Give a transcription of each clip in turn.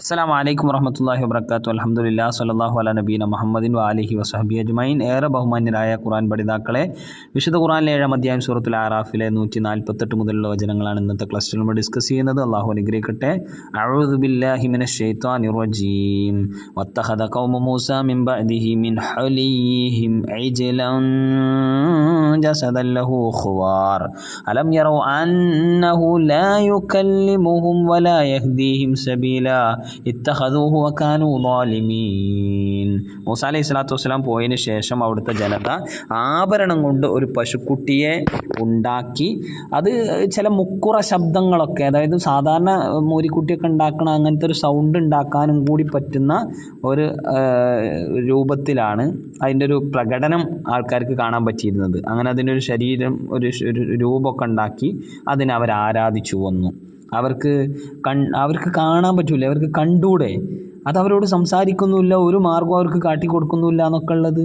അസ്സാം വലൈക്കും വറഹമത്തല്ലാഹി വബർക്കാത്തു അലഹമുല്ലാ സല്ലാഹു അല നബീന മുഹമ്മദിൻ വാലിഹി വസഹബി അജ്മൈൻ ഏറെ ബഹുമാന്യരായ ഖുറാൻ പഠിതാക്കളെ വിശുദ്ധ ഖുറാനിലെ ഏഴാം അധ്യായം സൂറത്തുൽ ആറാഫിലെ നൂറ്റി നാൽപ്പത്തെട്ട് മുതലുള്ള വചനങ്ങളാണ് ഇന്നത്തെ ക്ലസ്റ്ററിൽ നമ്മൾ ഡിസ്കസ് ചെയ്യുന്നത്. അള്ളാഹു അനുഗ്രഹിക്കട്ടെ. അഊദു ബില്ലാഹി മിനശ് ശൈത്വാനിർ റജീം. വത്തഖദ ഖൗമു മൂസ മിൻ ബഅദിഹി മിൻ ഹുലീഹിം ജസദൻ ലഹു ഖുവാർ. അലം യറൗ അന്നഹു ലാ യുകല്ലിമുഹും വലാ യഹ്ദീഹിം സബീലാ. ഇത്തഹദൂഹു വക്കാനു മൂസ അലൈഹി സ്വലാത്തു വസ്സലാം പോയതിന് ശേഷം അവിടുത്തെ ജനത ആഭരണം കൊണ്ട് ഒരു പശുക്കുട്ടിയെ ഉണ്ടാക്കി. അത് ചില മുക്കുറ ശബ്ദങ്ങളൊക്കെ അതായത് സാധാരണ മോരിക്കുട്ടിയൊക്കെ ഉണ്ടാക്കണ അങ്ങനത്തെ ഒരു സൗണ്ട് ഉണ്ടാക്കാനും കൂടി പറ്റുന്ന ഒരു രൂപത്തിലാണ് അതിന്റെ ഒരു പ്രകടനം ആൾക്കാർക്ക് കാണാൻ പറ്റിയിരുന്നത്. അങ്ങനെ അതിനൊരു ശരീരം ഒരു രൂപമൊക്കെ ഉണ്ടാക്കി അതിനെ അവർ ആരാധിച്ചു വന്നു. അവർക്ക് അവർക്ക് കാണാൻ പറ്റൂല അവർക്ക് കണ്ടൂടെ. അത് അവരോട് സംസാരിക്കുന്നുമില്ല ഒരു മാർഗം അവർക്ക് കാട്ടിക്കൊടുക്കുന്നുമില്ല എന്നൊക്കെ ഉള്ളത്.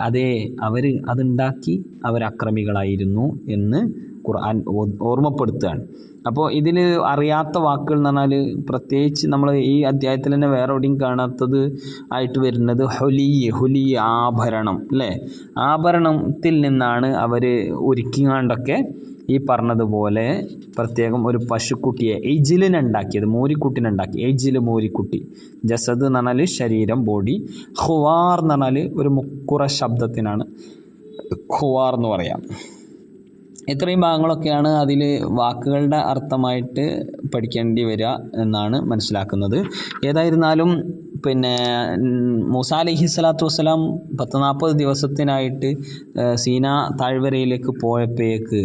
അതെ അവർ അതുണ്ടാക്കി അവർ അക്രമികളായിരുന്നു എന്ന് ഖുർആൻ ഓർമ്മപ്പെടുത്തുകയാണ്. അപ്പോൾ ഇതിൽ അറിയാത്ത വാക്കുകൾ എന്ന് പറഞ്ഞാൽ പ്രത്യേകിച്ച് നമ്മൾ ഈ അധ്യായത്തിൽ തന്നെ വേറെ എവിടെയും കാണാത്തത് ആയിട്ട് വരുന്നത് ഹൊലി ഹുലി ആഭരണം അല്ലേ? ആഭരണത്തിൽ നിന്നാണ് അവർ ഒരുക്കിങ്ങാണ്ടൊക്കെ ഈ പറഞ്ഞതുപോലെ പ്രത്യേകം ഒരു പശുക്കുട്ടിയെ എജിലിനുണ്ടാക്കിയത് മോരിക്കുട്ടിനുണ്ടാക്കി എജിൽ മോരിക്കുട്ടി. ജസദ് എന്ന് പറഞ്ഞാൽ ശരീരം ബോഡി. ഹുവാർ എന്ന് പറഞ്ഞാൽ ഒരു മുക്കുറ ശബ്ദത്തിനാണ്. ഹുവാർ എന്ന് പറയാം. ഇത്രയും ഭാഗങ്ങളൊക്കെയാണ് അതിൽ വാക്കുകളുടെ അർത്ഥമായിട്ട് പഠിക്കേണ്ടി വരിക എന്നാണ് മനസ്സിലാക്കുന്നത്. ഏതായിരുന്നാലും പിന്നെ മൂസ അലഹി സ്വലാത്തു വസ്സലാം പത്ത് നാൽപ്പത് ദിവസത്തിനായിട്ട് സീന താഴ്വരയിലേക്ക് പോയപ്പോഴേക്ക്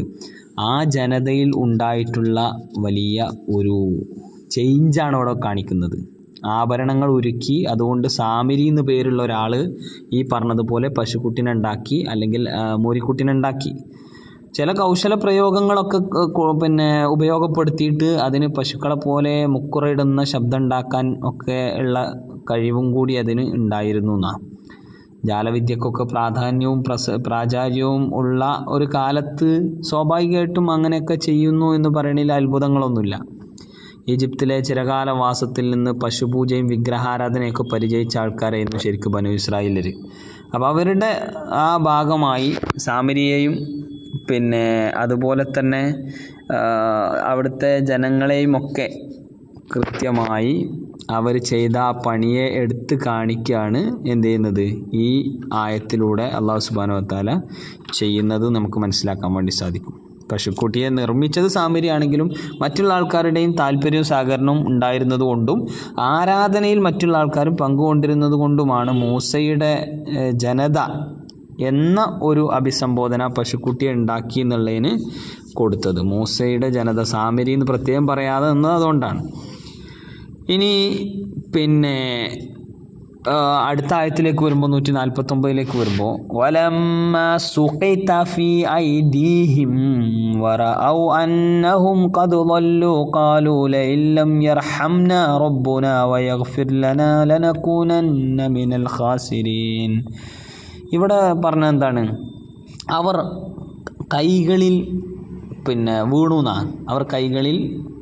ആ ജനതയിൽ ഉണ്ടായിട്ടുള്ള വലിയ ഒരു ചേഞ്ചാണ് അവിടെ കാണിക്കുന്നത്. ആഭരണങ്ങൾ ഒരുക്കി അതുകൊണ്ട് സാമിരി എന്ന് പേരുള്ള ഒരാൾ ഈ പറഞ്ഞതുപോലെ പശുക്കുട്ടിനുണ്ടാക്കി അല്ലെങ്കിൽ മൂരിക്കുട്ടിനുണ്ടാക്കി ചില കൗശല പ്രയോഗങ്ങളൊക്കെ പിന്നെ ഉപയോഗപ്പെടുത്തിയിട്ട് അതിന് പശുക്കളെ പോലെ മുക്കുറയിടുന്ന ശബ്ദം ഉണ്ടാക്കാൻ ഒക്കെ ഉള്ള കഴിവും കൂടി അതിന് ഉണ്ടായിരുന്നു എന്നാ. ജാലവിദ്യക്കൊക്കെ പ്രാധാന്യവും പ്രസ പ്രാചാര്യവും ഉള്ള ഒരു കാലത്ത് സ്വാഭാവികമായിട്ടും അങ്ങനെയൊക്കെ ചെയ്യുന്നു എന്ന് പറയണതിൽ അത്ഭുതങ്ങളൊന്നുമില്ല. ഈജിപ്തിലെ ചിരകാല വാസത്തിൽ നിന്ന് പശുപൂജയും വിഗ്രഹാരാധനയൊക്കെ പരിചയിച്ച ആൾക്കാരായിരുന്നു ശരിക്കും ബനു ഇസ്രായേലർ അപ്പോൾ അവരുടെ ആ ഭാഗമായി സാമരിയെയും പിന്നെ അതുപോലെ തന്നെ അവിടുത്തെ ജനങ്ങളെയും ഒക്കെ കൃത്യമായി അവർ ചെയ്ത ആ പണിയെ എടുത്ത് കാണിക്കുകയാണ് എന്ത് ചെയ്യുന്നത് ഈ ആയത്തിലൂടെ അള്ളാഹു വത്താല ചെയ്യുന്നത് നമുക്ക് മനസ്സിലാക്കാൻ വേണ്ടി സാധിക്കും. പശുക്കുട്ടിയെ നിർമ്മിച്ചത് സാമരിയാണെങ്കിലും മറ്റുള്ള ആൾക്കാരുടെയും താല്പര്യവും സഹകരണവും ഉണ്ടായിരുന്നത് കൊണ്ടും ആരാധനയിൽ മറ്റുള്ള ആൾക്കാരും പങ്കുകൊണ്ടിരുന്നത് കൊണ്ടുമാണ് മൂസയുടെ ജനത എന്ന ഒരു അഭിസംബോധന പശുക്കുട്ടിയെ ഉണ്ടാക്കി എന്നുള്ളതിന് കൊടുത്തത് മൂസയുടെ ജനത സാമരി എന്ന് പ്രത്യേകം പറയാതെ നിന്നത് അതുകൊണ്ടാണ് ഇനി പിന്നെ ആ, അടുത്ത ആയത്തിലേക്ക് വരുമ്പോൾ നൂറ്റി നാൽപ്പത്തൊമ്പതിലേക്ക് വരുമ്പോൾ വലമ്മ സുഖിത ഫി ഐദീഹിം വറഔ അന്നഹും ഖദ് ضلوا قالوا لئن لم يرحمنا ربنا ويغفر لنا لنكونن من الخاسرين ഇവിടെ പറഞ്ഞ എന്താണ്? അവർ കൈകളിൽ പിന്നെ വീണു എന്നാണ് അവർ കൈകളിൽ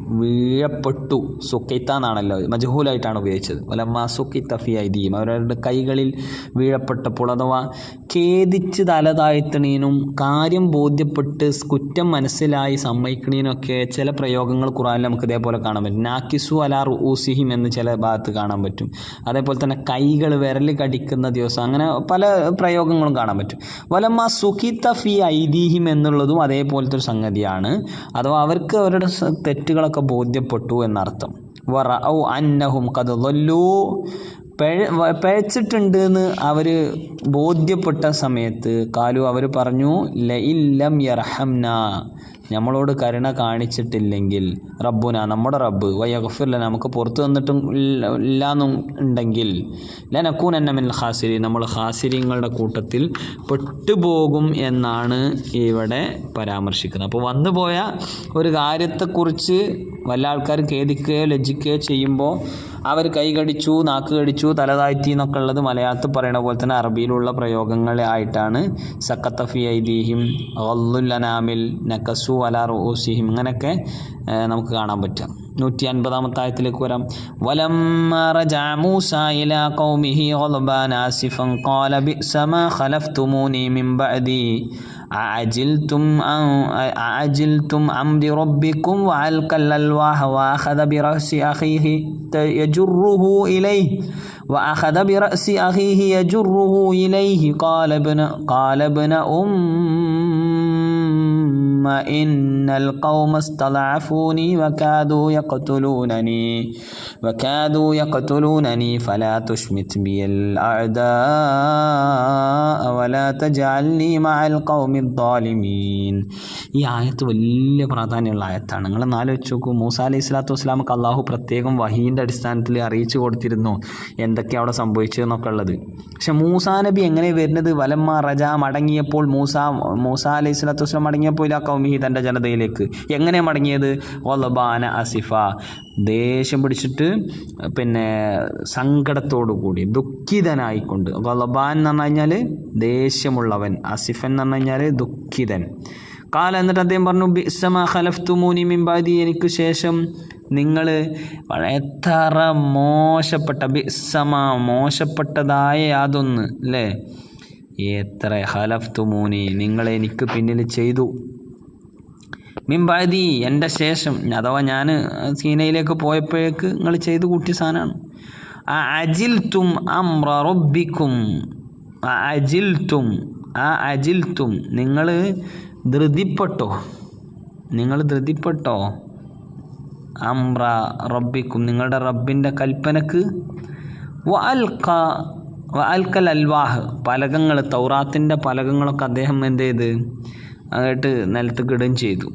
വീഴപ്പെട്ടു. സുക്കൈത്ത എന്നാണല്ലോ മജഹൂലായിട്ടാണ് ഉപയോഗിച്ചത്. വലമ്മ സുക്കിത്ത ഫി ഐദീം അവരുടെ കൈകളിൽ വീഴപ്പെട്ടപ്പോൾ അഥവാ ഖേദിച്ച് തല താഴ്ത്തണീനും കാര്യം ബോധ്യപ്പെട്ട് കുറ്റം മനസ്സിലായി സമ്മതിക്കണീനൊക്കെ ചില പ്രയോഗങ്ങൾ ഖുറാനിൽ നമുക്ക് ഇതേപോലെ കാണാൻ പറ്റും. നാക്കിസു അലാ ഊസിഹിം എന്ന് ചില ഭാഗത്ത് കാണാൻ പറ്റും. അതേപോലെ തന്നെ കൈകൾ വിരൽ കടിക്കുന്ന ദിവസം അങ്ങനെ പല പ്രയോഗങ്ങളും കാണാൻ പറ്റും. വലമ്മ സുഖിത്ത ഫി ഐദീഹിം എന്നുള്ളതും അതേപോലത്തെ ഒരു സംഗതിയാണ്. അഥവാ അവർക്ക് അവരുടെ സ- തെറ്റുകളൊക്കെ ബോധ്യപ്പെട്ടു എന്നർത്ഥം. വറ ഔ അന്നഹും കഥ പിഴ പിഴച്ചിട്ടുണ്ട് എന്ന് അവർ ബോധ്യപ്പെട്ട സമയത്ത് കാലു അവർ പറഞ്ഞു ലം യർഹംന. നമ്മളോട് കരുണ കാണിച്ചിട്ടില്ലെങ്കിൽ റബ്ബുന നമ്മുടെ റബ്ബ് വയഗഫിർല നമുക്ക് പുറത്തു തന്നിട്ടും ഇല്ല- ഇല്ലാന്നും ഉണ്ടെങ്കിൽ ലനക്കൂൻ എന്ന മിൻ ഹാസിരി നമ്മൾ ഹാസിരിങ്ങളുടെ കൂട്ടത്തിൽ പെട്ടുപോകും എന്നാണ് ഇവിടെ പരാമർശിക്കുന്നത്. അപ്പോൾ വന്നുപോയ ഒരു കാര്യത്തെക്കുറിച്ച് വല്ല ആൾക്കാരും ഖേദിക്കുകയോ ലജ്ജിക്കുകയോ ചെയ്യുമ്പോൾ അവർ കൈ കടിച്ചു നാക്ക് കടിച്ചു തല താഴ്ത്തി എന്നൊക്കെ ഉള്ളത് മലയാളത്തിൽ പറയുന്ന പോലെ തന്നെ അറബിയിലുള്ള പ്രയോഗങ്ങളായിട്ടാണ് സക്കത്തഫി ഐദീഹിം അനാമിൽ നക്കസു അലാർ ഓസിഹിം ഇങ്ങനെയൊക്കെ നമുക്ക് കാണാൻ പറ്റും. നൂറ്റി അൻപതാമത്തെ ആയത്തിലേക്ക് വരാം. വലം أعجلتم أعجلتم أمر ربكم وألقى الألواح وأخذ برأس أخيه يجره إليه وأخذ برأس أخيه يجره إليه. قال ابن قال ابن أم إن القوم استضعفوني وكادوا يقتلونني وكادوا يقتلونني فلا تشمت بي الأعداء വലാ തജാൽനി മഅൽ ഖൗമി ദ്വാലിമീൻ. ഈ ആയത്ത് വലിയ പ്രാധാന്യമുള്ള ആയത്താണ്. നിങ്ങൾ നാലോചിച്ച് നോക്കൂ. മൂസ അലൈഹി സ്വലാത്തു വസ്സലാമക്ക് അള്ളാഹു പ്രത്യേകം വഹീന്റെ അടിസ്ഥാനത്തിൽ അറിയിച്ചു കൊടുത്തിരുന്നു എന്തൊക്കെ അവിടെ സംഭവിച്ചതെന്നൊക്കെ ഉള്ളത്. പക്ഷെ മൂസാ നബി എങ്ങനെ വരുന്നത്? വലമ്മ റജ മടങ്ങിയപ്പോൾ മൂസ മൂസ അലൈഹി സ്വലാത്തു വസ്സലാം മടങ്ങിയപ്പോൾ ഇല്ല കൗമിഹി തന്റെ ജനതയിലേക്ക്. എങ്ങനെ മടങ്ങിയത്? ഒലബാന അസിഫ. ദേഷ്യം പിടിച്ചിട്ട് പിന്നെ സങ്കടത്തോടു കൂടി ദുഃഖിതനായിക്കൊണ്ട്. ഗലബാൻ എന്ന് പറഞ്ഞു കഴിഞ്ഞാൽ ദേഷ്യമുള്ളവൻ അസിഫൻ എന്ന് പറഞ്ഞു കഴിഞ്ഞാൽ ദുഃഖിതൻ. കാല എന്നിട്ട് അദ്ദേഹം പറഞ്ഞു ബിസമ ഖലഫ്തുമൂനി മിംബാദി എനിക്ക് ശേഷം നിങ്ങൾ എത്ര മോശപ്പെട്ട ബിസമ മോശപ്പെട്ടതായ യാതൊന്ന് അല്ലേ? എത്ര ഹലഫ്തുമൂനി നിങ്ങൾ എനിക്ക് പിന്നിൽ ചെയ്തു. മിംബാദി എന്റെ ശേഷം അഥവാ ഞാൻ സീനയിലേക്ക് പോയപ്പോഴേക്ക് നിങ്ങൾ ചെയ്തു കൂട്ടിയ സാധനമാണ്. ആ അജിൽത്തും അമ്ര റബ്ബിക്കും ആ അജിൽ തും ആ അജിൽ തും നിങ്ങൾ ധൃതിപ്പെട്ടോ നിങ്ങൾ ധൃതിപ്പെട്ടോ അമ്ര റബ്ബിക്കും നിങ്ങളുടെ റബ്ബിന്റെ കൽപ്പനക്ക് വ അൽക്ക വ അൽക്കൽ അൽവാഹ് പലകങ്ങൾ തൗറാത്തിന്റെ പലകങ്ങളൊക്കെ അദ്ദേഹം എന്ത് ചെയ്ത് അങ്ങോട്ട് നിലത്ത് കിടുകയും ചെയ്തു.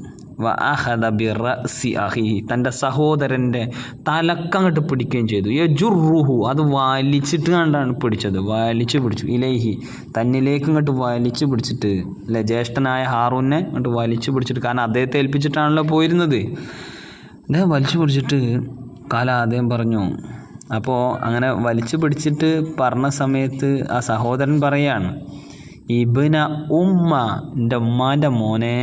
തന്റെ സഹോദരന്റെ തലക്കങ്ങട്ട് പിടിക്കുകയും ചെയ്തു. യജുറുഹു. അത് വലിച്ചിട്ട് കണ്ടാണ് പിടിച്ചത്. വലിച്ചു പിടിച്ചു. ഇലേഹി. തന്നിലേക്ക് ഇങ്ങോട്ട് വലിച്ചു പിടിച്ചിട്ട് അല്ലെ ജ്യേഷ്ഠനായ ഹാറൂനെ ഇങ്ങോട്ട് വലിച്ചു പിടിച്ചിട്ട് കാരണം അദ്ദേഹത്തെ ഏൽപ്പിച്ചിട്ടാണല്ലോ പോയിരുന്നത്. അദ്ദേഹം വലിച്ചു പിടിച്ചിട്ട് കാല അദ്ദേഹം പറഞ്ഞു അപ്പോൾ അങ്ങനെ വലിച്ചു പിടിച്ചിട്ട് പറഞ്ഞ സമയത്ത് ആ സഹോദരൻ പറയാണ് ഇബിന ഉമ്മ എന്റെ ഉമ്മാന്റെ മോനെ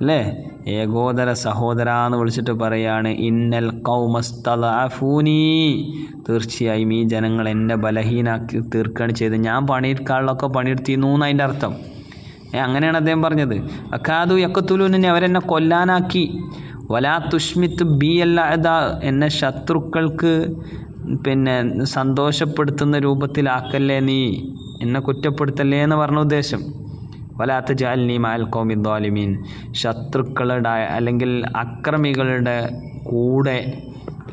അല്ലേ? ഏകോദര സഹോദര എന്ന് വിളിച്ചിട്ട് പറയാണ് ഇന്നൽ കൗമസ്തലഫൂനി തീർച്ചയായും ഈ ജനങ്ങൾ എന്നെ ബലഹീനാക്കി തീർക്കുകയാണ് ചെയ്തത്. ഞാൻ പണിയെടുക്കാളിലൊക്കെ പണിയെടുത്തിരുന്നു എന്ന് അതിന്റെ അർത്ഥം. അങ്ങനെയാണ് അദ്ദേഹം പറഞ്ഞത്. അക്കാദു യക്കത്തുലൂനെ അവരെന്നെ കൊല്ലാനാക്കി. വലാ തുഷ്മിത്ത് ബി അല്ലാത എന്നെ ശത്രുക്കൾക്ക് പിന്നെ സന്തോഷപ്പെടുത്തുന്ന രൂപത്തിലാക്കല്ലേ നീ? എന്നെ കുറ്റപ്പെടുത്തല്ലേ എന്ന് പറഞ്ഞ ഉദ്ദേശം. വലാത്ത ജാലിനി മാൽ കോമി ദ്വാലിമീൻ ശത്രുക്കളുടെ അല്ലെങ്കിൽ അക്രമികളുടെ കൂടെ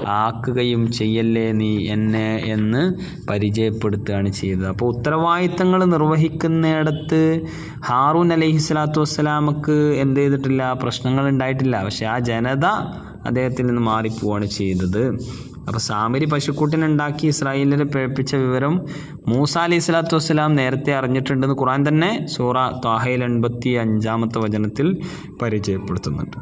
ആക്കുകയും ചെയ്യല്ലേ നീ എന്നെ എന്ന് പരിചയപ്പെടുത്തുകയാണ് ചെയ്തത്. അപ്പോൾ ഉത്തരവാദിത്തങ്ങൾ നിർവഹിക്കുന്നിടത്ത് ഹാറൂൻ അലൈഹി സ്വലാത്തു വസ്സലാമക്ക് എന്ത് ചെയ്തിട്ടില്ല പ്രശ്നങ്ങൾ ഉണ്ടായിട്ടില്ല. പക്ഷേ ആ ജനത അദ്ദേഹത്തിൽ നിന്ന് മാറിപ്പോവാണ് ചെയ്തത്. അപ്പോൾ സാമരി പശുക്കൂട്ടിനുണ്ടാക്കി ഇസ്രായേലിനെ പേപ്പിച്ച വിവരം മൂസ അലി സ്വലാത്തു വസ്സലാം നേരത്തെ അറിഞ്ഞിട്ടുണ്ടെന്ന് ഖുറാൻ തന്നെ സൂറ താഹയിൽ എൺപത്തി അഞ്ചാമത്തെ വചനത്തിൽ പരിചയപ്പെടുത്തുന്നുണ്ട്.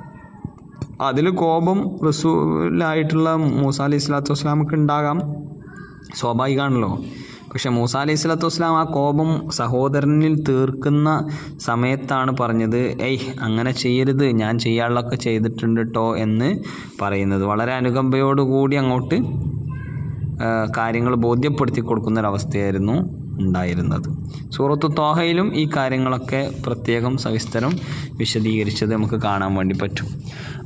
അതിൽ കോപം റസൂലായിട്ടുള്ള മൂസ അലി സ്വലാത്തു വസ്സലാമൊക്കെ ഉണ്ടാകാം. സ്വാഭാവികമാണല്ലോ പക്ഷെ മൂസ അലൈഹി സ്വലാത്തു വസ്സലാം ആ കോപം സഹോദരനിൽ തീർക്കുന്ന സമയത്താണ് പറഞ്ഞത് ഏയ് അങ്ങനെ ചെയ്യരുത് ഞാൻ ചെയ്യാനുള്ളതൊക്കെ ചെയ്തിട്ടുണ്ട് കേട്ടോ എന്ന് പറയുന്നത്. വളരെ അനുകമ്പയോടുകൂടി അങ്ങോട്ട് കാര്യങ്ങൾ ബോധ്യപ്പെടുത്തി കൊടുക്കുന്നൊരവസ്ഥയായിരുന്നു. ഉണ്ടായിരുന്നത്. സൂറത്ത് തോഹയിലും ഈ കാര്യങ്ങളൊക്കെ പ്രത്യേകം സവിസ്തരം വിശദീകരിച്ചത് നമുക്ക് കാണാൻ വേണ്ടി പറ്റും.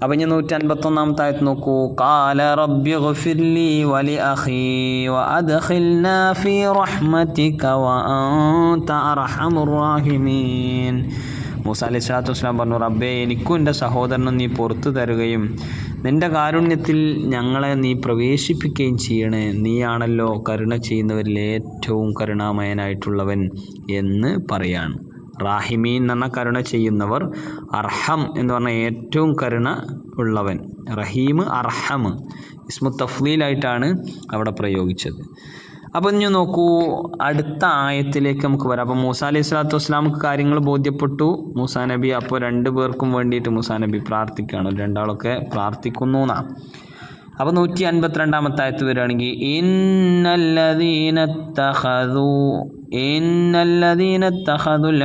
അപ്പം ഞാൻ നൂറ്റി അൻപത്തൊന്നാമത്തെ ആയത്ത് നോക്കൂ. കാല റബ്ബി വലി അഖി ഫീ റഹ്മതിക വഅൻത അർഹമുർ റഹീമീൻ. മൂസ അലൈഹി സ്വലാത്തു വസ്സലാം പറഞ്ഞു റബ്ബേ എനിക്കും എന്റെ സഹോദരനും നീ പുറത്തു തരുകയും നിന്റെ കാരുണ്യത്തിൽ ഞങ്ങളെ നീ പ്രവേശിപ്പിക്കുകയും ചെയ്യണേ. നീയാണല്ലോ കരുണ ചെയ്യുന്നവരിൽ ഏറ്റവും കരുണാമയനായിട്ടുള്ളവൻ എന്ന് പറയാണ്. റാഹിമീൻ എന്ന കരുണ ചെയ്യുന്നവർ അർഹം എന്ന് പറഞ്ഞ ഏറ്റവും കരുണ ഉള്ളവൻ. റഹീം അർഹം. ഇസ്മു തഫ്ലീലായിട്ടാണ് അവിടെ പ്രയോഗിച്ചത്. അപ്പം ഇനി നോക്കൂ അടുത്ത ആയത്തിലേക്ക് നമുക്ക് വരാം. അപ്പോൾ മൂസ അലൈഹി സ്വലാത്തു വസ്സലാമുക്ക് കാര്യങ്ങൾ ബോധ്യപ്പെട്ടു. മൂസാ നബി അപ്പോൾ രണ്ട് പേർക്കും വേണ്ടിയിട്ട് മൂസാ നബി പ്രാർത്ഥിക്കുകയാണ്. രണ്ടാളൊക്കെ പ്രാർത്ഥിക്കുന്നു എന്നാ അപ്പോൾ നൂറ്റി അൻപത്തിരണ്ടാമത്തെ ആയത്ത് വരികയാണെങ്കിൽ ഇന്നല്ലദീനത്തഹദു ഇന്നല്ലദീനത്തഹദുൽ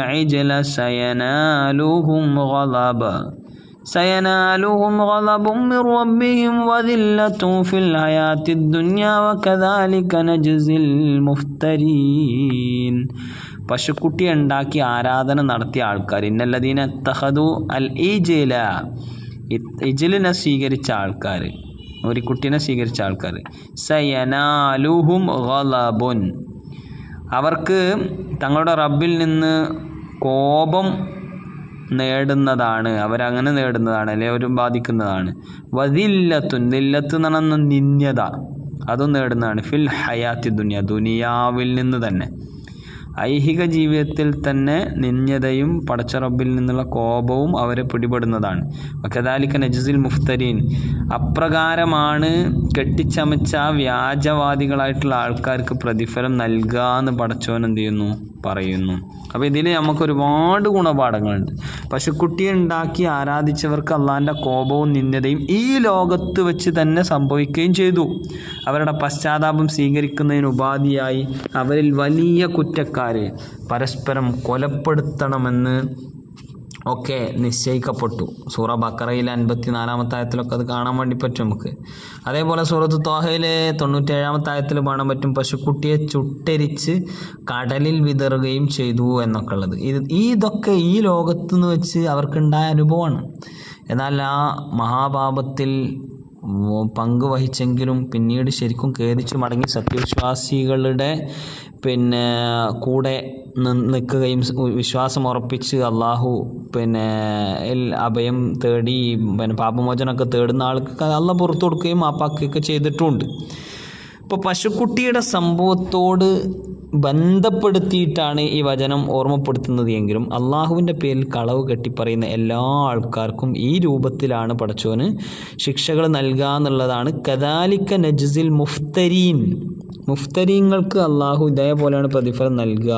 سينالهم غضب من ربهم وذلة في الحياة الدنيا وكذلك نجزي المفترين പശുക്കുട്ടി ഉണ്ടാക്കി ആരാധന നടത്തിയ ആൾക്കാർ ഇന്നല്ലദീന തഹദു അൽ ഇജില ഇജിലിനെ സ്വീകരിച്ച ആൾക്കാർ ഒരു കുട്ടീനെ സ്വീകരിച്ച ആൾക്കാർ സയനാലുഹും ഗളബുൻ അവർക്ക് തങ്ങളുടെ റബ്ബിൽ നിന്ന് കോപം നേടുന്നതാണ്. അവരങ്ങനെ നേടുന്നതാണ് അല്ലെ? അവർ ബാധിക്കുന്നതാണ്. വതില്ലത്തുൻ ദില്ലത്ത് എന്ന് പറഞ്ഞ നിന്യത അതും നേടുന്നതാണ്. ഫിൽ ഹയാത്തി ദുനിയ ദുനിയാവിൽ നിന്ന് തന്നെ. ഐഹിക ജീവിതത്തിൽ തന്നെ നിന്യതയും പടച്ചറബിൽ നിന്നുള്ള കോപവും അവരെ പിടിപെടുന്നതാണ്. വക്കദാലിക്ക നജസിൽ മുഫ്തരീൻ. അപ്രകാരമാണ് കെട്ടിച്ചമച്ച വ്യാജവാദികളായിട്ടുള്ള ആൾക്കാർക്ക് പ്രതിഫലം നൽകുക എന്ന് പടച്ചോൻ എന്ത് ചെയ്യുന്നു? പറയുന്നു. അപ്പോൾ ഇതിൽ നമുക്ക് ഒരുപാട് ഗുണപാഠങ്ങളുണ്ട്. പശുക്കുട്ടിയെ ഉണ്ടാക്കി ആരാധിച്ചവർക്ക് അള്ളാന്റെ കോപവും നിന്ദതയും ഈ ലോകത്ത് വെച്ച് തന്നെ സംഭവിക്കുകയും ചെയ്തു. അവരുടെ പശ്ചാത്താപം സ്വീകരിക്കുന്നതിന് ഉപാധിയായി അവരിൽ വലിയ കുറ്റക്കാർ പരസ്പരം കൊലപ്പെടുത്തണമെന്ന് ഒക്കെ നിശ്ചയിക്കപ്പെട്ടു. സൂറ ബക്കറയിലെ അൻപത്തിനാലാമത്തെ ആയത്തിലൊക്കെ അത് കാണാൻ വേണ്ടി പറ്റും നമുക്ക്. അതേപോലെ സൂറത്ത് തോഹയിലെ തൊണ്ണൂറ്റേഴാമത്തെ ആയത്തിൽ കാണാൻ പറ്റും പശുക്കുട്ടിയെ ചുട്ടരിച്ച് കടലിൽ വിതറുകയും ചെയ്തു എന്നൊക്കെ ഉള്ളത്. ഇത് ഇതൊക്കെ ഈ ലോകത്ത് നിന്ന് വെച്ച് അവർക്കുണ്ടായ അനുഭവമാണ്. എന്നാൽ ആ മഹാപാപത്തിൽ പങ്കുവഹിച്ചെങ്കിലും പിന്നീട് ശരിക്കും ഖേദിച്ചു മടങ്ങി സത്യവിശ്വാസികളുടെ പിന്നെ കൂടെ നിൽക്കുകയും വിശ്വാസം ഉറപ്പിച്ച് അള്ളാഹു പിന്നെ അഭയം തേടി പിന്നെ പാപമോചനമൊക്കെ തേടുന്ന ആൾക്ക് അള്ള പുറത്തു കൊടുക്കുകയും മാപ്പാക്കുകയൊക്കെ ചെയ്തിട്ടുണ്ട്. ഇപ്പോൾ പശുക്കുട്ടിയുടെ സംഭവത്തോട് ബന്ധപ്പെടുത്തിയിട്ടാണ് ഈ വചനം ഓർമ്മപ്പെടുത്തുന്നത് എങ്കിലും അള്ളാഹുവിന്റെ പേരിൽ കളവ് കെട്ടിപ്പറയുന്ന എല്ലാ ആൾക്കാർക്കും ഈ രൂപത്തിലാണ് പടച്ചോന് ശിക്ഷകൾ നൽകുക എന്നുള്ളതാണ് കദാലിക്ക നജ്സിൽ മുഫ്തരീൻ മുഫ്തരീങ്ങൾക്ക് അള്ളാഹു ഇതേപോലെയാണ് പ്രതിഫലം നൽകുക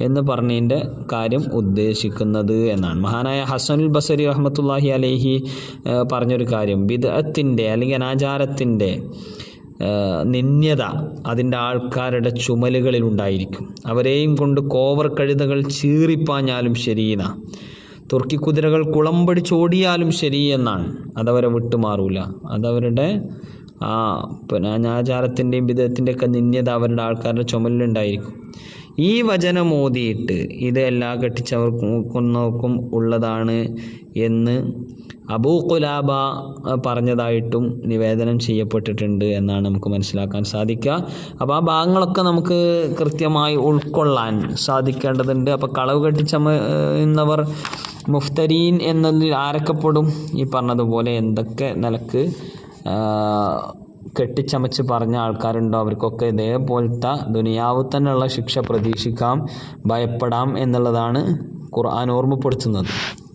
എന്ന് പറഞ്ഞതിന്റെ കാര്യം ഉദ്ദേശിക്കുന്നത് എന്നാണ്. മഹാനായ ഹസനുൽ ബസരി റഹ്മത്തുല്ലാഹി അലൈഹി പറഞ്ഞൊരു കാര്യം. വിധത്തിന്റെ അല്ലെങ്കിൽ അനാചാരത്തിന്റെ നിന്യത അതിന്റെ ആൾക്കാരുടെ ചുമലുകളിൽ ഉണ്ടായിരിക്കും. അവരെയും കൊണ്ട് കോവർ കഴുതകൾ ചീറിപ്പാഞ്ഞാലും ശരിയെന്ന തുർക്കി കുതിരകൾ കുളമ്പടിച്ചോടിയാലും ശരി എന്നാണ്. അതവരെ വിട്ടുമാറൂല. അതവരുടെ ആ പിന്നെ അനാചാരത്തിന്റെയും വിധത്തിന്റെയൊക്കെ നിന്യത അവരുടെ ആൾക്കാരുടെ ചുമലിലുണ്ടായിരിക്കും. ഈ വചനം ഓതിയിട്ട് ഇത് എല്ലാ കെട്ടിച്ചവർക്കും ഉള്ളതാണ് എന്ന് അബൂ കുലാബ പറഞ്ഞതായിട്ടും നിവേദനം ചെയ്യപ്പെട്ടിട്ടുണ്ട് എന്നാണ് നമുക്ക് മനസ്സിലാക്കാൻ സാധിക്കുക. അപ്പോൾ ആ ഭാഗങ്ങളൊക്കെ നമുക്ക് കൃത്യമായി ഉൾക്കൊള്ളാൻ സാധിക്കേണ്ടതുണ്ട്. അപ്പോൾ കളവ് കെട്ടിച്ചമയുന്നവർ മുഫ്തരീൻ എന്നതിൽ ആരക്കപ്പെടും? ഈ പറഞ്ഞതുപോലെ എന്തൊക്കെ നിലയ്ക്ക് കെട്ടിച്ചമച്ച് പറഞ്ഞ ആൾക്കാരുണ്ടോ? അവർക്കൊക്കെ ഇതേപോലത്തെ ദുനിയാവ് തന്നെയുള്ള ശിക്ഷ പ്രതീക്ഷിക്കാം ഭയപ്പെടാം എന്നുള്ളതാണ് ഖുർആൻ ഓർമ്മപ്പെടുത്തുന്നത്.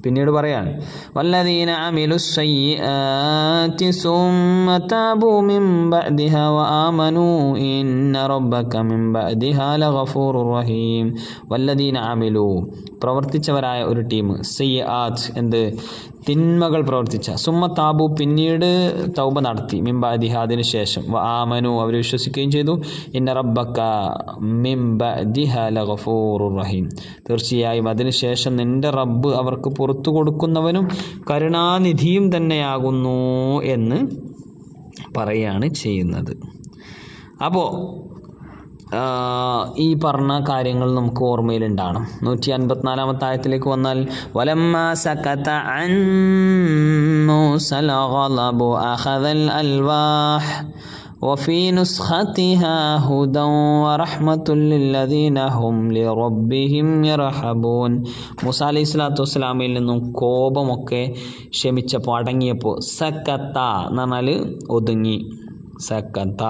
പിന്നീട് പറയാണ് വല്ലദീന അമിലു സയ്യിആതി മിൻ ഇന്ന റബ്ബക മിൻ റഹീം. വല്ലദീന അമിലു പ്രവർത്തിച്ചവരായ ഒരു ടീം സയ്യിആത്ത് എന്ത്? തിന്മകൾ പ്രവർത്തിച്ച. സുമ്മ താബു പിന്നീട് തൗബ നടത്തി. മിംബാദിഹ അതിനു ശേഷം. ആമനു അവർ വിശ്വസിക്കുകയും ചെയ്തു. ഇന്ന റബ്ബക്ക മിംബദിഹ ലഗഫൂറുർ റഹീം. തീർച്ചയായും അതിനുശേഷം നിന്റെ റബ്ബ് അവർക്ക് പുറത്തു കൊടുക്കുന്നവനും കരുണാനിധിയും തന്നെയാകുന്നു എന്ന് പറയുകയാണ് ചെയ്യുന്നത്. അപ്പോൾ ഈ പറഞ്ഞ കാര്യങ്ങൾ നമുക്ക് ഓർമ്മയിലുണ്ടാകണം നൂറ്റി അൻപത്തിനാലാമത്തെ ആയത്തിലേക്ക് വന്നാൽ വലമ്മ സകത അൻ മൂസൽ ഗളബു അഖദൽ അൽവാഹ് وفي نسختها هدى ورحمة للذين هم لربهم يرحبون മൂസ അലൈഹി സ്വലാത്തു വസ്സലാമയിൽ നിന്നും കോപമൊക്കെ ക്ഷമിച്ചപ്പോൾ അടങ്ങിയപ്പോൾ സക്കത്ത എന്ന് പറഞ്ഞാൽ ഒതുങ്ങി സക്കത്ത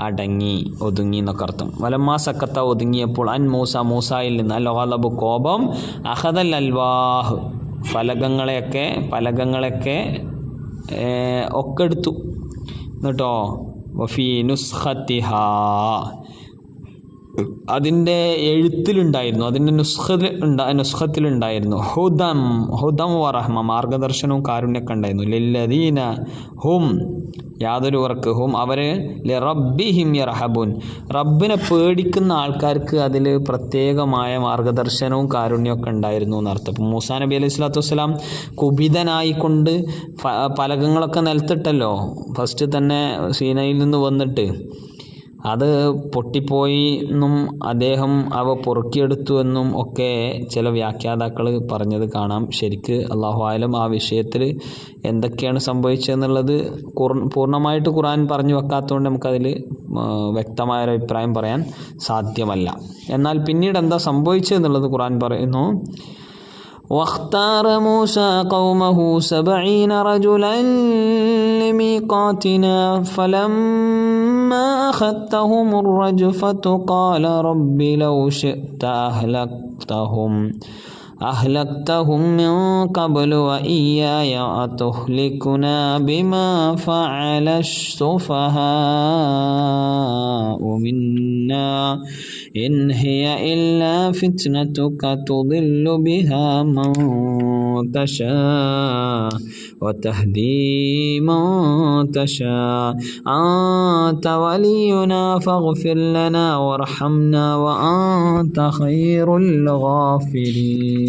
അടങ്ങി ഒതുങ്ങി എന്നൊക്കെ അർത്ഥം. വലമ്മാ സക്കത്ത ഒതുങ്ങിയപ്പോൾ അൻ മൂസ മൂസായിൽ നിന്ന് അൽ കോപം അഹദൽ അൽവാഹ് ഫലകങ്ങളെയൊക്കെ ഫലകങ്ങളെയൊക്കെ ഒക്കെ എടുത്തു. എന്നിട്ടോ വഫീ അതിന്റെ എഴുത്തിലുണ്ടായിരുന്നു. അതിന്റെ ഉണ്ടാ നുസ്ഖത്തിലുണ്ടായിരുന്നു. ഹുദം ഹുദം വറഹ്മ മാർഗദർശനവും കാരുണ്യൊക്കെ ഉണ്ടായിരുന്നു. ലില്ലദീന ഹും യാതൊരു വർക്ക് ഹും അവർ റബ്ബിഹിം യർഹബുൻ. റബ്ബിനെ പേടിക്കുന്ന ആൾക്കാർക്ക് അതിൽ പ്രത്യേകമായ മാർഗദർശനവും കാരുണ്യമൊക്കെ ഉണ്ടായിരുന്നു എന്നർത്ഥം. ഇപ്പം മൂസാ നബി അലൈഹി സ്വലാത്തു വസ്സലാം കുപിതനായിക്കൊണ്ട് പലകങ്ങളൊക്കെ നിലത്തിട്ടല്ലോ. ഫസ്റ്റ് തന്നെ സീനയിൽ നിന്ന് വന്നിട്ട് അത് പൊട്ടിപ്പോയി എന്നും അദ്ദേഹം അവ പൊറുക്കിയെടുത്തു എന്നും ഒക്കെ ചില വ്യാഖ്യാതാക്കൾ പറഞ്ഞത് കാണാം ശരിക്ക് അള്ളാഹു ആയാലും ആ വിഷയത്തിൽ എന്തൊക്കെയാണ് സംഭവിച്ചതെന്നുള്ളത് കുറ- പൂർണ്ണമായിട്ട് ഖുറാൻ പറഞ്ഞു വെക്കാത്തതുകൊണ്ട് നമുക്കതിൽ വ്യക്തമായൊരു അഭിപ്രായം പറയാൻ സാധ്യമല്ല എന്നാൽ പിന്നീട് എന്താ സംഭവിച്ചതെന്നുള്ളത് ഖുറാൻ പറയുന്നു واختار موسى قومه سبعين رجلا لميقاتنا فلما أخذتهم الرجفة قال رب لو شئت أهلكتهم أهلكتهم من قبل وإياي أتهلكنا بما فعل السفهاء منا إن هي إلا فتنتك تضل بها من تشاء وتهدي من تشاء أنت ولينا فاغفر لنا وارحمنا وأنت خير الغافرين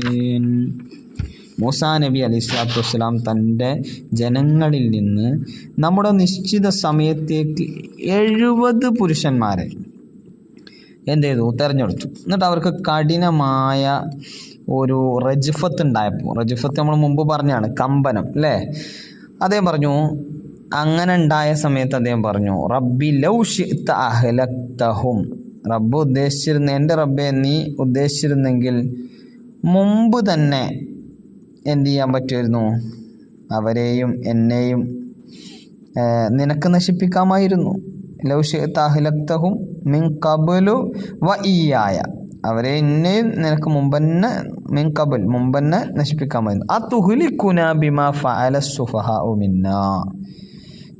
മൂസാ നബി അലി സ്വലാത്തു വസ്സലാം തന്റെ ജനങ്ങളിൽ നിന്ന് നമ്മുടെ നിശ്ചിത സമയത്തേക്ക് എഴുപത് പുരുഷന്മാരെ എന്ത് ചെയ്തു? തിരഞ്ഞെടുത്തു. എന്നിട്ട് അവർക്ക് കഠിനമായ ഒരു റജിഫത്ത് ഉണ്ടായപ്പോൾ റജിഫത്ത് നമ്മൾ മുമ്പ് പറഞ്ഞാണ് കമ്പനം അല്ലേ? അദ്ദേഹം പറഞ്ഞു അങ്ങനെ ഉണ്ടായ സമയത്ത് അദ്ദേഹം പറഞ്ഞു റബ്ബി ലൗ ഷിഅ്ത അഹ്ലക്തഹും. റബ്ബ് ഉദ്ദേശിച്ചിരുന്ന എന്റെ റബ്ബെ നീ ഉദ്ദേശിച്ചിരുന്നെങ്കിൽ മുമ്പ് തന്നെ എന്ത് ചെയ്യാൻ പറ്റുമായിരുന്നു? അവരെയും എന്നെയും നിനക്ക് നശിപ്പിക്കാമായിരുന്നു. ലൗഷിത്താഹിലക്തഹും മിൻ കബുലു വ ഈയായ അവരെ എന്നെയും നിനക്ക് മുമ്പന്നെ മിൻ കബുൽ മുമ്പന്നെ നശിപ്പിക്കാമായിരുന്നു. ആ തുഹുലി കുനാബിമ ഫഅല സുഫഹ ഉമിന്ന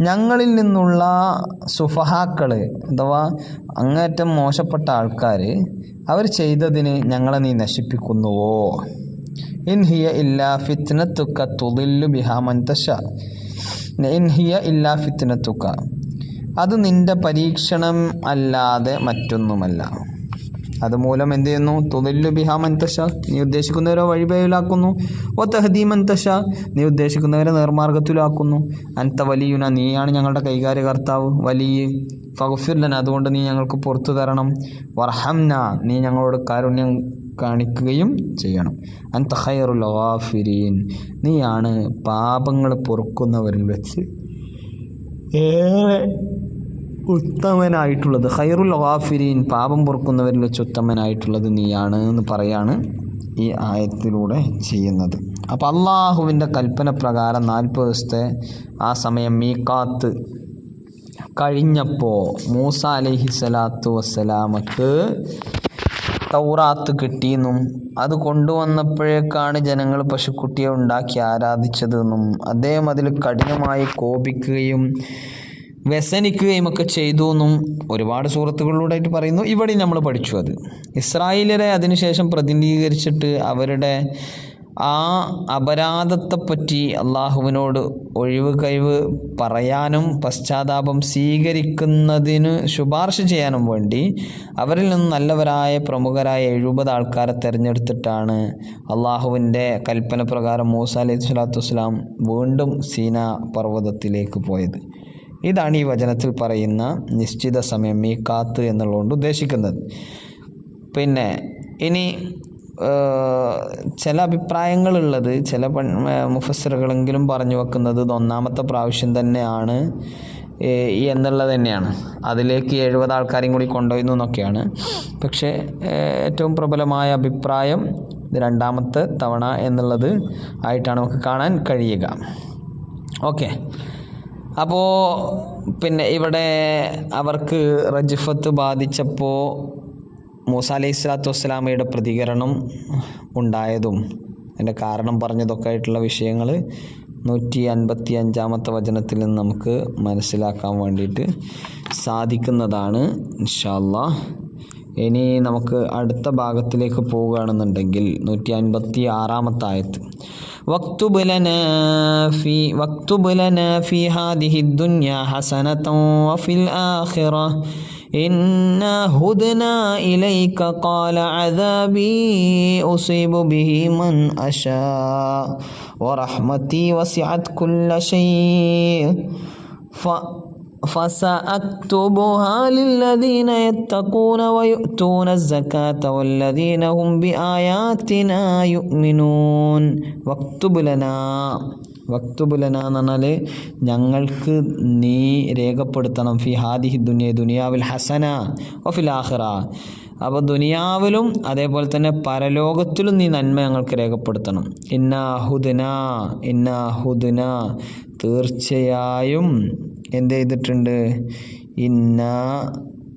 ഞങ്ങളിൽ നിന്നുള്ള സുഫഹാക്കൾ അഥവാ അങ്ങേറ്റം മോശപ്പെട്ട ആൾക്കാർ അവർ ചെയ്തതിന് ഞങ്ങളെ നീ നശിപ്പിക്കുന്നുവോ? ഇൻഹിയ ഇല്ലാ ഫിത്നത്തുക്ക തുതില്ലു ബിഹാ ഇൻഹിയ ഇൻ ഹിയ ഇല്ലാ ഫിത്നത്തുക്ക അത് നിന്റെ പരീക്ഷണം അല്ലാതെ മറ്റൊന്നുമല്ല. അതുമൂലം എന്ത് ചെയ്യുന്നു? തുതില്ലു ബിഹാ മൻതശ നീ ഉദ്ദേശിക്കുന്നവരെ വഴിപേലാക്കുന്നു ഓ തഹദീ മൻതശ നീ ഉദ്ദേശിക്കുന്നവരെ നേർമാർഗത്തിലാക്കുന്നു. അൻത വലിയുന. നീയാണ് ഞങ്ങളുടെ കൈകാര്യകർത്താവ്. വലിയ ഫഗഫിർലൻ അതുകൊണ്ട് നീ ഞങ്ങൾക്ക് പുറത്തു തരണം. വർഹംന നീ ഞങ്ങളോട് കാരുണ്യം കാണിക്കുകയും ചെയ്യണം. അൻത ഹൈറുൽ നീയാണ് പാപങ്ങൾ പൊറുക്കുന്നവരിൽ വെച്ച് ഏറെ ഉത്തമനായിട്ടുള്ളത്. ഖൈറുൽ ഗാഫിരീൻ പാപം പൊറുക്കുന്നവരിൽ വെച്ച് ഉത്തമനായിട്ടുള്ളത് നീയാണ് എന്ന് പറയാണ് ഈ ആയത്തിലൂടെ ചെയ്യുന്നത്. അപ്പോൾ അള്ളാഹുവിന്റെ കൽപ്പന പ്രകാരം നാൽപ്പത് ദിവസത്തെ ആ സമയം മീക്കാത്ത് കഴിഞ്ഞപ്പോൾ മൂസ അലഹി സ്വലാത്തു വസ്സലാമക്ക് തൗറാത്ത് കിട്ടിയെന്നും അത് കൊണ്ടുവന്നപ്പോഴേക്കാണ് ജനങ്ങൾ പശുക്കുട്ടിയെ ഉണ്ടാക്കി ആരാധിച്ചതെന്നും അദ്ദേഹം അതിൽ കഠിനമായി കോപിക്കുകയും വ്യസനിക്കുകയും ഒക്കെ ചെയ്തു എന്നും ഒരുപാട് സുഹൃത്തുക്കളിലൂടെയായിട്ട് പറയുന്നു. ഇവിടെ നമ്മൾ പഠിച്ചു അത്. ഇസ്രായേലരെ അതിനുശേഷം പ്രതിനിധീകരിച്ചിട്ട് അവരുടെ ആ അപരാധത്തെപ്പറ്റി അള്ളാഹുവിനോട് ഒഴിവ് കഴിവ് പറയാനും പശ്ചാത്താപം സ്വീകരിക്കുന്നതിന് ശുപാർശ ചെയ്യാനും വേണ്ടി അവരിൽ നിന്ന് നല്ലവരായ പ്രമുഖരായ എഴുപത് ആൾക്കാരെ തിരഞ്ഞെടുത്തിട്ടാണ് അള്ളാഹുവിന്റെ കൽപ്പന പ്രകാരം മൂസ അലൈഹി സ്വലാത്തു വസ്സലാം വീണ്ടും സീന പർവതത്തിലേക്ക് പോയത്. ഇതാണ് ഈ വചനത്തിൽ പറയുന്ന നിശ്ചിത സമയം ഈ കാത്ത് എന്നുള്ളതുകൊണ്ട് ഉദ്ദേശിക്കുന്നത്. പിന്നെ ഇനി ചില അഭിപ്രായങ്ങളുള്ളത് ചില പൺ മുഫസറുകളെങ്കിലും പറഞ്ഞു വെക്കുന്നത് ഒന്നാമത്തെ പ്രാവശ്യം തന്നെയാണ് എന്നുള്ളത് തന്നെയാണ്. അതിലേക്ക് എഴുപത് ആൾക്കാരെയും കൂടി കൊണ്ടുപോയിരുന്നു എന്നൊക്കെയാണ്. പക്ഷേ ഏറ്റവും പ്രബലമായ അഭിപ്രായം രണ്ടാമത്തെ തവണ എന്നുള്ളത് ആയിട്ടാണ് നമുക്ക് കാണാൻ കഴിയുക. ഓക്കെ. അപ്പോൾ പിന്നെ ഇവിടെ അവർക്ക് റജിഫത്ത് ബാധിച്ചപ്പോൾ മൂസ അലൈഹി സ്വലാത്തു വസ്സലാമയുടെ പ്രതികരണം ഉണ്ടായതും അതിന്റെ കാരണം പറഞ്ഞതൊക്കെ ആയിട്ടുള്ള വിഷയങ്ങൾ നൂറ്റി അൻപത്തി അഞ്ചാമത്തെ വചനത്തിൽ നിന്ന് നമുക്ക് മനസ്സിലാക്കാൻ വേണ്ടിയിട്ട് സാധിക്കുന്നതാണ് ഇൻഷാല്ലാ. ഇനി നമുക്ക് അടുത്ത ഭാഗത്തിലേക്ക് പോവുകയാണെന്നുണ്ടെങ്കിൽ നൂറ്റി അൻപത്തി ആറാമത്തെ ആയത്ത്. واكتب لنا في واكتب لنا في هذه الدنيا حسنة وفي الآخرة. إنا هدنا إليك قال عذابي أصيب به من أشاء ورحمتي وسعت كل شيء. فسأكتبها للذين يتقون ويؤتون الزكاة والذين هم بآياتنا يؤمنون واكتب لنا വക്തുബുലന എന്ന് പറഞ്ഞാൽ ഞങ്ങൾക്ക് നീ രേഖപ്പെടുത്തണം. ഫി ഹാദിഹി ദുനിയ ദുനിയാവിൽ ഹസന ഒഫിൽ ആഹിറ അപ്പോൾ ദുനിയാവിലും അതേപോലെ തന്നെ പരലോകത്തിലും നീ നന്മ ഞങ്ങൾക്ക് രേഖപ്പെടുത്തണം. ഇന്നാ ഹുദന ഇന്നാ ഹുദന. തീർച്ചയായും എന്ത് ചെയ്തിട്ടുണ്ട്? ഇന്ന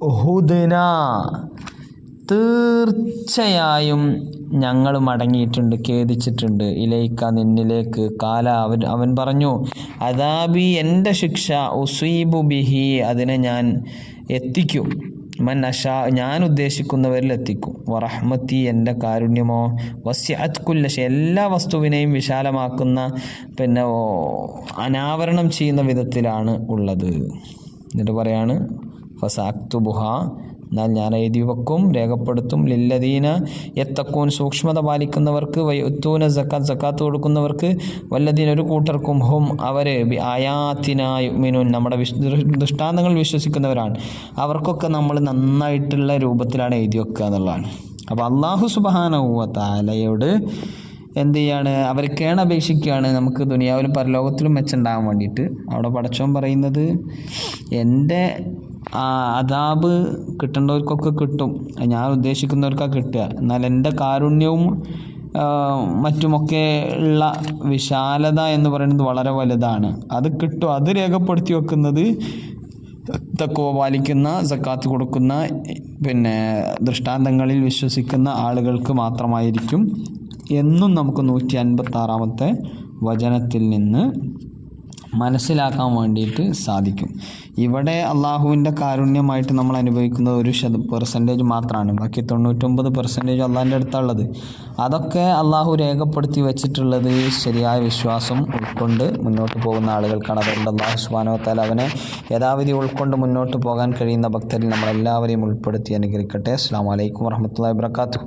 ഹുദന. തീർച്ചയായും ഞങ്ങൾ മടങ്ങിയിട്ടുണ്ട് ഖേദിച്ചിട്ടുണ്ട്. ഇലയിക്ക നിന്നിലേക്ക് കാല അവൻ അവൻ പറഞ്ഞു അദാബി എന്റെ ശിക്ഷ ഉസീബു ബിഹി അതിനെ ഞാൻ എത്തിക്കും. മൻ അഷാ ഞാൻ ഉദ്ദേശിക്കുന്നവരിൽ എത്തിക്കും. വറഹ്മത്തി എന്റെ കാരുണ്യമോ വസ്യഅത് കുല്ലശ എല്ലാ വസ്തുവിനെയും വിശാലമാക്കുന്ന പിന്നെ അനാവരണം ചെയ്യുന്ന വിധത്തിലാണ് ഉള്ളത്. എന്നിട്ട് പറയാണ് ഫസാക്തുബുഹ എന്നാൽ ഞാൻ എഴുതി വെക്കും രേഖപ്പെടുത്തും. ലില്ലദീന എത്തക്കൂൻ സൂക്ഷ്മത പാലിക്കുന്നവർക്ക് വൈത്തൂന സക്കാത്ത് സക്കാത്ത് കൊടുക്കുന്നവർക്ക് വല്ലദീന ഒരു കൂട്ടർക്കും ഹും അവർ ആയാത്തിനായി മിനുൻ നമ്മുടെ വിശ് ദൃഷ്ടാന്തങ്ങൾ വിശ്വസിക്കുന്നവരാണ്. അവർക്കൊക്കെ നമ്മൾ നന്നായിട്ടുള്ള രൂപത്തിലാണ് എഴുതി വെക്കുക എന്നുള്ളതാണ്. അപ്പോൾ അള്ളാഹു സുബാനവ താലയോട് എന്ത് ചെയ്യാണ്? അവർ കേണപേക്ഷിക്കുകയാണ്. നമുക്ക് ദുനിയാവിലും പരലോകത്തിലും മെച്ചുണ്ടാകാൻ വേണ്ടിയിട്ട്. അവിടെ പടച്ചോൻ പറയുന്നത് എന്റെ അതാബ് കിട്ടേണ്ടവർക്കൊക്കെ കിട്ടും. ഞാൻ ഉദ്ദേശിക്കുന്നവർക്കാണ് കിട്ടുക. എന്നാൽ എന്റെ കാരുണ്യവും മറ്റുമൊക്കെ ഉള്ള വിശാലത എന്ന് പറയുന്നത് വളരെ വലുതാണ്. അത് കിട്ടും. അത് രേഖപ്പെടുത്തി വെക്കുന്നത് തക്കുവ പാലിക്കുന്ന സക്കാത്ത് കൊടുക്കുന്ന പിന്നെ ദൃഷ്ടാന്തങ്ങളിൽ വിശ്വസിക്കുന്ന ആളുകൾക്ക് മാത്രമായിരിക്കും. എന്നും നമുക്ക് നൂറ്റി അൻപത്തി ആറാമത്തെ വചനത്തിൽ നിന്ന് മനസ്സിലാക്കാൻ വേണ്ടിയിട്ട് സാധിക്കും. ഇവിടെ അള്ളാഹുവിന്റെ കാരുണ്യമായിട്ട് നമ്മൾ അനുഭവിക്കുന്നത് ഒരു ശത പെർസെന്റേജ് മാത്രമാണ്. ബാക്കി തൊണ്ണൂറ്റൊമ്പത് പെർസെന്റേജ് അള്ളാഹിന്റെ അടുത്തുള്ളത്. അതൊക്കെ അള്ളാഹു രേഖപ്പെടുത്തി വെച്ചിട്ടുള്ളത് ശരിയായ വിശ്വാസം ഉൾക്കൊണ്ട് മുന്നോട്ട് പോകുന്ന ആളുകൾക്കാണ്. അതുകൊണ്ട് അള്ളാഹു സുബാനോത്താൽ അവനെ യഥാവിധി ഉൾക്കൊണ്ട് മുന്നോട്ട് പോകാൻ കഴിയുന്ന ഭക്തരിൽ നമ്മളെല്ലാവരെയും ഉൾപ്പെടുത്തി അനുഗ്രഹിക്കട്ടെ. അസ്സാം വലൈക്കും വർഹമത്തല്ലാ വാത്തു